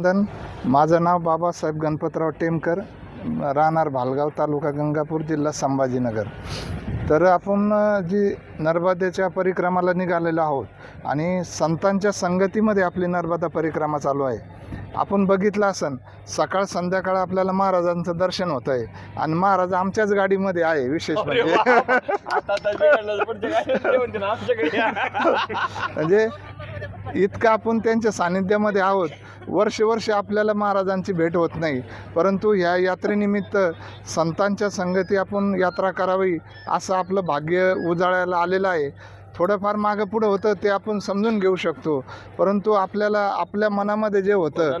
वंदन माझं नाव बाबासाहेब गणपतराव टेमकर राहणार भालगाव तालुका गंगापूर जिल्हा संभाजीनगर. तर आपण जी नर्मदेच्या परिक्रमाला निघालेलो आहोत आणि संतांच्या संगतीमध्ये आपली नर्मदा परिक्रमा चालू आहे. आपण बघितलं असन सकाळ संध्याकाळ आपल्याला महाराजांचं दर्शन होतं आहे आणि महाराज आमच्याच गाडीमध्ये आहे विशेष म्हणजे. म्हणजे इतकं आपण त्यांच्या सानिध्यामध्ये आहोत. वर्ष वर्ष आपल्याला महाराजांची भेट होत नाही. परंतु ह्या यात्रेनिमित्त संतांच्या संगती आपण यात्रा करावी असं आपलं भाग्य उजाळायला आलेलं आहे. थोडंफार मागं पुढं होतं ते आपण समजून घेऊ शकतो. परंतु आपल्याला आपल्या मनामध्ये जे होतं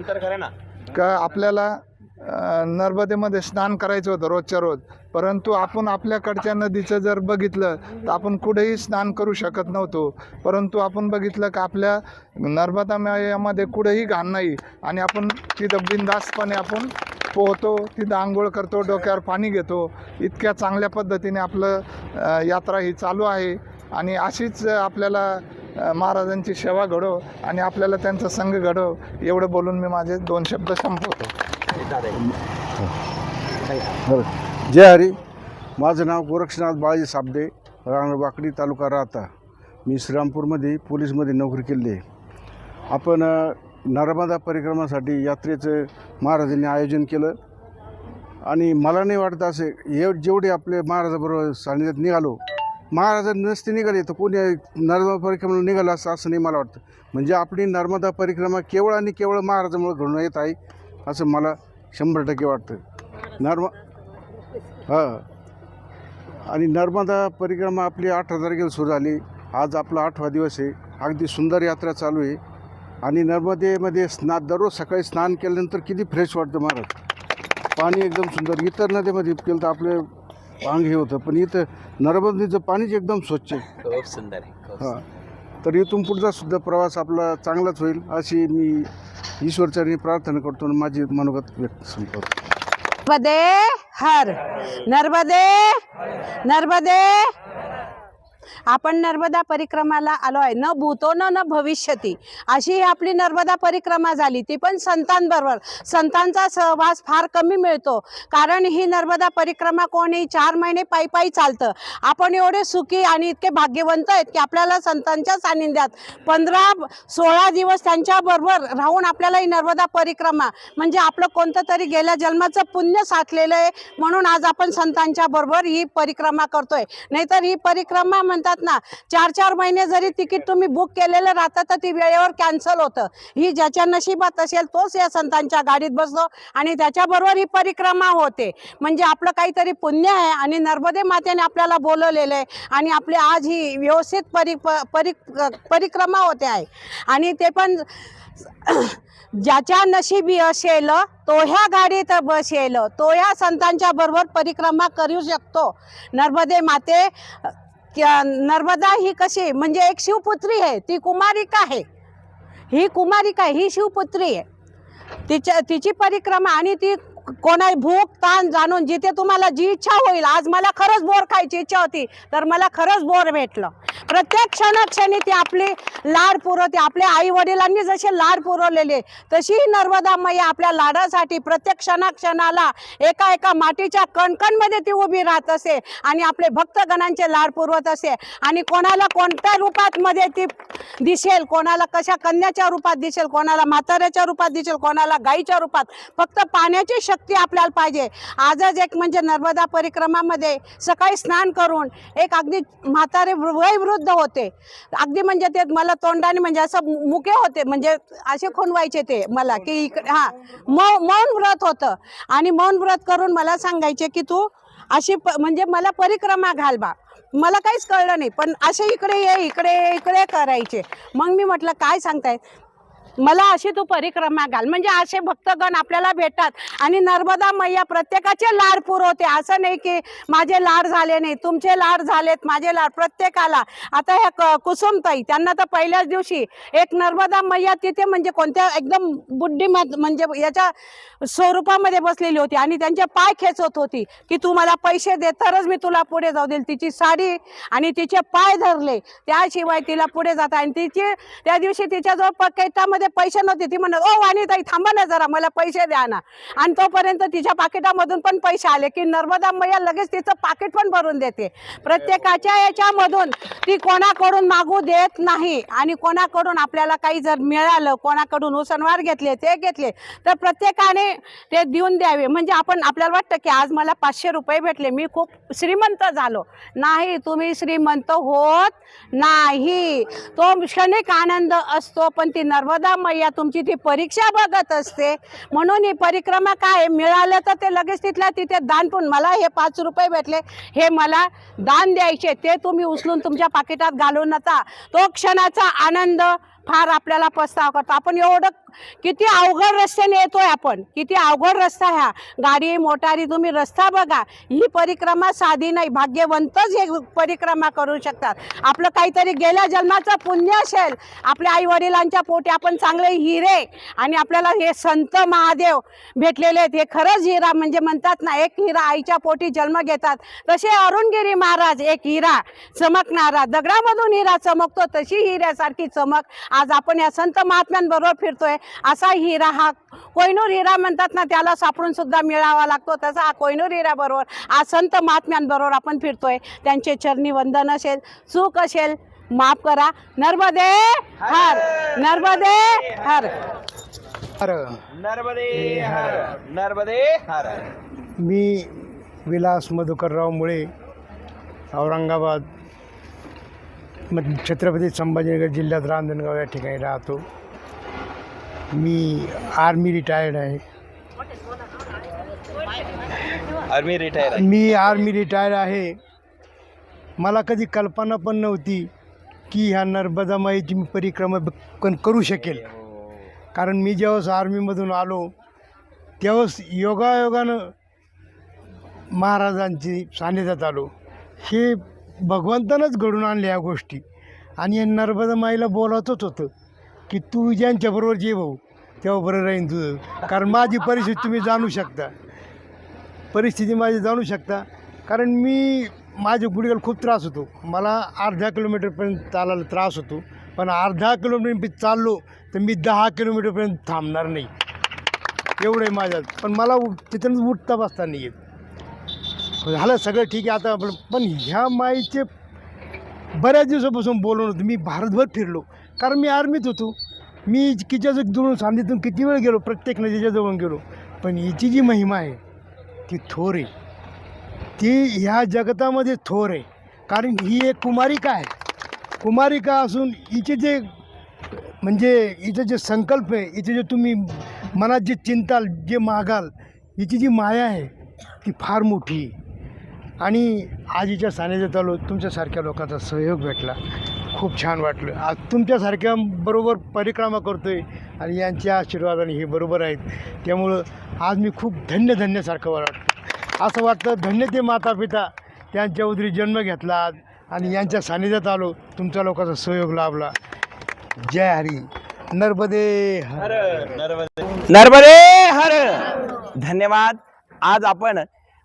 का आपल्याला नर्मदेमध्ये स्नान करायचं होतं रोजच्या रोज. परंतु आपण आपल्याकडच्या नदीचं जर बघितलं तर आपण कुठेही स्नान करू शकत नव्हतो. परंतु आपण बघितलं का आपल्या नर्मदा मयामध्ये कुठेही घाण नाही आणि आपण तिथं बिनधास्तपणे आपण पोहतो तिथं आंघोळ करतो डोक्यावर पाणी घेतो. इतक्या चांगल्या पद्धतीने आपलं यात्रा ही चालू आहे आणि अशीच आपल्याला महाराजांची सेवा घडो आणि आपल्याला त्यांचा संघ घडो. एवढं बोलून मी माझे दोन शब्द संपवतो. बरं जय हरी. माझं नाव गोरक्षनाथ बाळाजी साबदे राहणार वाकडी तालुका राहता. मी श्रीरामपूरमध्ये पोलीसमध्ये नोकरी केली आहे. आपण नर्मदा परिक्रमासाठी यात्रेचं महाराजांनी आयोजन केलं. आणि मला नाही वाटत असे हे जेवढे आपले महाराजाबरोबर सानिध्यात निघालो महाराज नसते निघाले तर कोणी नर्मदा परिक्रमाला निघाला असं असं नाही मला वाटतं. म्हणजे आपली नर्मदा परिक्रमा केवळ आणि केवळ महाराजामुळे घडून येत आहे. असं मला शंभर टक्के वाटतं नर्म हां. आणि नर्मदा परिक्रमा आपली अठरा तारखेला सुरू झाली. आज आपला आठवा दिवस आहे. अगदी सुंदर यात्रा चालू आहे. आणि नर्मदेमध्ये स्ना दररोज सकाळी स्नान केल्यानंतर किती फ्रेश वाटतं महाराज. पाणी एकदम सुंदर. इतर नदीमध्ये केलं तर आपले अंग हे होतं. पण इथं नर्मदेचं पाणीच एकदम स्वच्छ आहे. खूप सुंदर आहे. हां. तर इथून पुढचा सुद्धा प्रवास आपला चांगलाच होईल अशी मी ईश्वरचरणी प्रार्थना करतो आणि माझी मनोगत व्यक्त संपवतो. नर्मदे हर नर्मदे नर्मदे आपण नर्मदा परिक्रमाला आलो आहे न भूतो न न भविष्यती. अशी ही आपली नर्मदा परिक्रमा झाली. ती पण संतांबरोबर संतांचा सहवास फार कमी मिळतो. कारण ही नर्मदा परिक्रमा कोणी? चार महिने पायी पायी चालतं. आपण एवढे सुखी आणि इतके भाग्यवंत आहेत की आपल्याला संतांच्या सानिध्यात पंधरा सोळा दिवस त्यांच्याबरोबर राहून आपल्याला ही नर्मदा परिक्रमा म्हणजे आपलं कोणतं तरी गेल्या जन्माचं पुण्य साठलेलं आहे म्हणून आज आपण संतांच्या बरोबर ही परिक्रमा करतोय. नाहीतर ही परिक्रमा म्हणतात ना चार चार महिने जरी तिकीट तुम्ही बुक केलेलं राहतं तर ती वेळेवर कॅन्सल होतं. ही ज्याच्या नशिबात असेल तोच या संतांच्या गाडीत बसतो आणि त्याच्याबरोबर ही परिक्रमा होते. म्हणजे आपलं काहीतरी पुण्य आहे आणि नर्मदे मातेने आपल्याला बोलवलेलं आहे आणि आपली आज ही व्यवस्थित परि परि परिक्रमा होते आहे. आणि ते पण ज्याच्या नशिबी असेल तो ह्या गाडीत बसेल तो ह्या संतांच्या बरोबर परिक्रमा करू शकतो. नर्मदे माते नर्मदा ही कशी म्हणजे एक शिवपुत्री आहे ती कुमारिका आहे. ही कुमारिका ही शिवपुत्री आहे. तिच्या तिची परिक्रमा आणि ती कोणा भूक ताण जाणून जिथे तुम्हाला जी इच्छा होईल आज मला खरंच बोर खायची इच्छा होती तर मला खरंच बोर भेटलं. प्रत्येक क्षणाक्षणी ती आपली लाड पुरवते आपल्या आई वडिलांनी जसे लाड पुरवलेले तशी नर्मदा मैया आपल्या लाडासाठी प्रत्येक क्षणाक्षणाला एका एका मातीच्या कणकणमध्ये ती उभी राहत असे आणि आपले भक्तगणांचे लाड पुरवत असे. आणि कोणाला कोणत्या रूपात मध्ये ती दिसेल कोणाला कशा कन्याच्या रूपात दिसेल कोणाला म्हाताऱ्याच्या रूपात दिसेल कोणाला गाईच्या रूपात फक्त पाण्याची शक्ती आपल्याला पाहिजे. आजच एक म्हणजे नर्मदा परिक्रमामध्ये सकाळी स्नान करून एक अगदी म्हातारे वृ- वयवृद्ध होते. अगदी म्हणजे ते मला तोंडाने म्हणजे असं मु- मुके होते. म्हणजे असे खुणवायचे ते मला की इकडे हा. मौ मौन व्रत होतं. आणि मौन व्रत करून मला सांगायचे की तू अशी प म्हणजे मला परिक्रमा घाल बा. मला काहीच कळलं नाही. पण असे इकडे ये इकडे इकडे करायचे. मग मी म्हटलं काय सांगताय? मला अशी तू परिक्रमा घाल. म्हणजे असे भक्तगण आपल्याला भेटतात. आणि नर्मदा मैया प्रत्येकाचे लाड पुरवते. असं नाही की माझे लाड झाले नाही. तुमचे लाड झालेत माझे लाड प्रत्येकाला. आता ह्या क- कुसुमताई त्यांना तर पहिल्याच दिवशी एक नर्मदा मैया तिथे म्हणजे कोणत्या एकदम बुड्डी म्हणजे याच्या स्वरूपामध्ये बसलेली होती आणि त्यांचे पाय खेचत होती की तू मला पैसे दे तरच मी तुला पुढे जाऊ देईल. तिची साडी आणि तिचे पाय धरले. त्याशिवाय तिला पुढे जाता आणि तिची त्या दिवशी तिच्याजवळ पकेटामध्ये पाकिटामध्ये पैसे नव्हते. ती म्हणत ओ वाणीताई थांबा ना जरा मला पैसे द्या ना. आणि तोपर्यंत तिच्या पाकिटामधून पण पैसे आले की नर्मदा मैया लगेच तिचं पाकिट पण भरून देते. प्रत्येकाच्या याच्यामधून ती कोणाकडून मागू देत नाही आणि कोणाकडून आपल्याला काही जर मिळालं कोणाकडून उसनवार घेतले ते घेतले तर प्रत्येकाने ते देऊन द्यावे. म्हणजे आपण आपल्याला वाटतं की आज मला पाचशे रुपये भेटले मी खूप श्रीमंत झालो. नाही तुम्ही श्रीमंत होत नाही. तो क्षणिक आनंद असतो पण ती नर्मदा मैया तुमची ती परीक्षा बघत असते. म्हणून ही परिक्रमा काय आहे? मिळालं तर ते लगेच तिथल्या तिथे दान पण मला हे पाच रुपये भेटले. हे मला दान द्यायचे ते तुम्ही उचलून तुमच्या पाकिटात घालू नका. तो क्षणाचा आनंद फार आपल्याला पस्ताव करतो. आपण एवढं किती अवघड रस्त्याने येतोय आपण. किती अवघड रस्ता ह्या गाडी मोटारी तुम्ही रस्ता बघा. ही परिक्रमा साधी नाही. भाग्यवंतच हे परिक्रमा करू शकतात. आपलं काहीतरी गेल्या जन्माचं पुण्य असेल. आपल्या आई वडिलांच्या पोटी आपण चांगले हिरे आणि आपल्याला हे संत महादेव भेटलेले आहेत. हे खरंच हिरा म्हणजे म्हणतात ना एक हिरा आईच्या पोटी जन्म घेतात. तसे अरुणगिरी महाराज एक हिरा चमकणारा. दगडामधून हिरा चमकतो तशी हिऱ्यासारखी चमक आज आपण या संत महात्म्यांबरोबर फिरतोय. असा हिरा हा कोयनूर हिरा म्हणतात ना त्याला सापडून सुद्धा मिळावा लागतो तसा हा कोयनूर हिरा बरोबर आज संत महात्म्यांबरोबर आपण फिरतोय. त्यांचे चरणी वंदन असेल चूक असेल माफ करा. नर्मदे हर नर्मदे हर. नर्मदे हर. नर्मदे हर. मी विलास मधुकरराव मुळे औरंगाबाद छत्रपती संभाजीनगर जिल्ह्यात रांजणगाव या ठिकाणी राहतो. मी आर्मी रिटायर्ड आहे. आर्मी रिटायर मी आर्मी रिटायर आहे. मला कधी कल्पना पण नव्हती की ह्या नर्मदा माईची मी परिक्रमा पण करू शकेल. कारण मी ज्यावेळेस आर्मीमधून आलो त्यावेळेस योगायोगानं महाराजांची सान्निध्यात आलो. हे भगवंतानंच घडून आणल्या ह्या गोष्टी. आणि या नर्मदा माईला बोलावतच होतं. की तू ज्यांच्याबरोबर जे भाऊ तेव्हा बरं राहीन तुझं. कारण माझी परिस्थिती तुम्ही जाणू शकता. परिस्थिती माझी जाणू शकता. कारण मी माझ्या गुडघ्याला खूप त्रास होतो. मला अर्ध्या किलोमीटरपर्यंत चालायला त्रास होतो. पण अर्धा किलोमीटर मी चाललो तर मी दहा किलोमीटरपर्यंत थांबणार नाही. एवढं आहे माझ्यात पण मला उ- तिथून उठता बसता नाही येत. झालं सगळं ठीक आहे. आता पण ह्या माईचे बऱ्याच दिवसापासून बोलून होतं. मी भारतभर फिरलो. कारण मी आर्मीत होतो. मी किच्या जुळून सांधीतून किती वेळ गेलो प्रत्येक नदीच्या जवळून गेलो. पण हिची जी महिमा आहे ती थोर आहे. ती ह्या जगतामध्ये थोर आहे. कारण ही एक कुमारिका आहे. कुमारिका असून हिचे जे म्हणजे हिचं जे संकल्प आहे हिचे जे तुम्ही मनात जे चिंताल जे मागाल हिची जी माया आहे ती फार मोठी आहे. आणि आजीच्या सानिध्यात आलो तुमच्यासारख्या लोकांचा सहयोग भेटला. खूप छान वाटलं. आज तुमच्यासारख्या बरोबर परिक्रमा करतो आहे आणि यांच्या आशीर्वादाने हे बरोबर आहेत. त्यामुळं आज मी खूप धन्य धन्यसारखं वाटतं असं वाटतं धन्य ते माता पिता त्यांच्या उदरी जन्म घेतला आज आणि यांच्या सानिध्यात आलो. तुमच्या लोकांचा सहयोग लाभला. जय हरी. नर्मदे हर. नर्मदे हर. धन्यवाद. आज आपण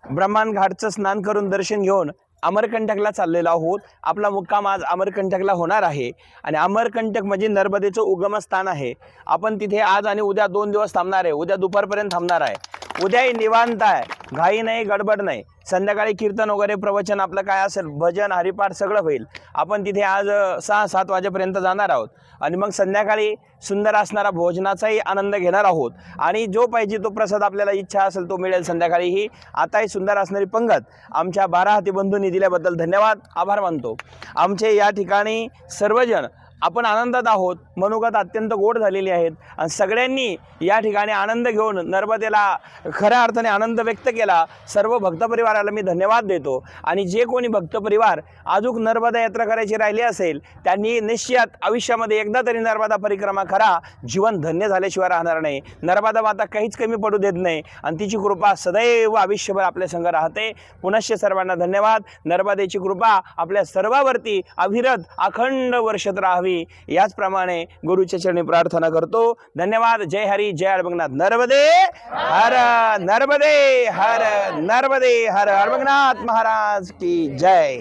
ब्रह्मांड घाटचं स्नान करून दर्शन घेऊन अमरकंटकला चाललेलो आहोत. आपला मुक्काम आज अमरकंटकला होणार आहे. आणि अमरकंटक म्हणजे नर्मदेचं उगमस्थान आहे. आपण तिथे आज आणि उद्या दोन दिवस थांबणार आहे. उद्या दुपारपर्यंत थांबणार आहे. उद्याही निवांत आहे. घाई नाही गडबड नाही. संध्याकाळी कीर्तन वगैरे प्रवचन आपलं काय असेल भजन हरिपाठ सगळं होईल. आपण तिथे आज सहा सात वाजेपर्यंत जाणार आहोत. आणि मग संध्याकाळी सुंदर असणारा भोजनाचाही आनंद घेणार आहोत. आणि जो पाहिजे तो प्रसाद आपल्याला इच्छा असेल तो मिळेल संध्याकाळीही. आताही सुंदर असणारी पंगत आमच्या बारा हाती बंधूंनी दिल्याबद्दल धन्यवाद. आभार मानतो. आमचे या ठिकाणी सर्वजण आपण आनंदात आहोत. मनोगत अत्यंत गोड झालेली आहेत. आणि सगळ्यांनी या ठिकाणी आनंद घेऊन नर्मदेला खऱ्या अर्थाने आनंद व्यक्त केला. सर्व भक्तपरिवाराला मी धन्यवाद देतो. आणि जे कोणी भक्तपरिवार अजून नर्मदा यात्रा करायची राहिली असेल त्यांनी निश्चित आयुष्यामध्ये एकदा तरी नर्मदा परिक्रमा करा. जीवन धन्य झाल्याशिवाय राहणार नाही. नर्मदा माता काहीच कमी पडू देत नाही. आणि तिची कृपा सदैव आयुष्यभर आपल्या संग राहते. पुनश्च सर्वांना धन्यवाद. नर्मदेची कृपा आपल्या सर्वावरती अविरत अखंड वर्षत राहावी. याचप्रमाणे गुरुच्या चरणी प्रार्थना करतो. धन्यवाद. जय हरी जय अडबंगनाथ नर्मदे हर नर्मदे हर नर्मदे हर अडबंगनाथ महाराज की जय.